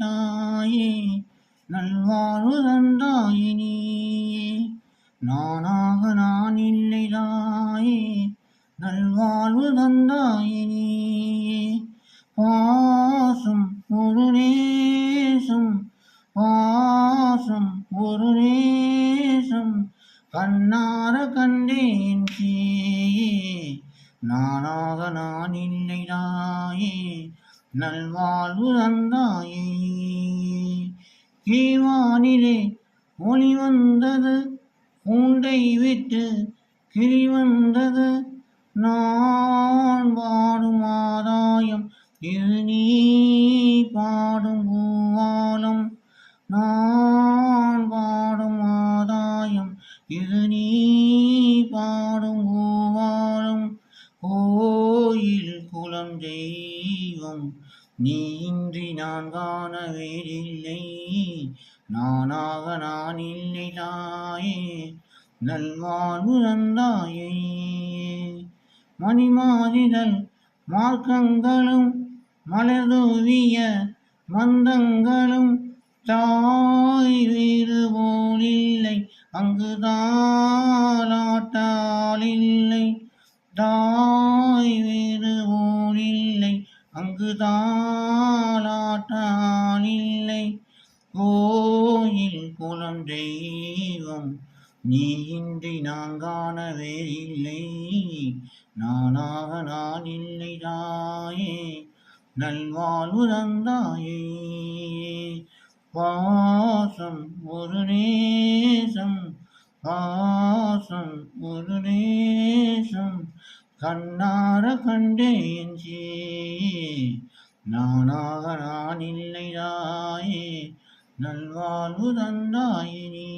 தாயே நல்வாழ்வு தந்தாயே நீயே நானாக நான் இல்லை தாயே நல்வாழ்வு தந்தாயே நீயே பாசம் ஒரு நேசம் பாசம் ஒரு நேசம் கண்ணார கண்டேன் சேயே. நானாக நான் இல்லை தாயே நல்வாழ்வு தந்தாயே கீழ்வானிலே ஒளி வந்தது பூண்டை விட்டு கிளி வந்தது. நான் பாடும் ஆதாயம் இது நீ பாடும் பூவாலம். நான் பாடும் ஆதாயம் இது நீ பாடும் பூவாலம். ஓ கோயில் குலம் தெய்வம். நீ இன்றி நான் காண வேறில்லை நானாக நான் இல்லை தாயே. நல்வாழ்வு தந்தாயே. மணிமாதிதல் மார்க்கங்களும் மலர்தூவிய மந்தங்களும் தாய் வீடு போலில்லை. அங்கு தாளாட்டால் இல்லை அங்கு கோயில் குலம் தெய்வம் நீ இன்றி நான் காண வேறில்லை நானாக நான் இல்லை தாயே நல்வாழ்வு தந்தாயே. பாசம் ஒரு நேசம் பாசம் ஒரு நேசம். கண்ணார கண்டேன் சே நானாக நான் இல்லை தாயே நல்வாழ்வு தந்தாயினே.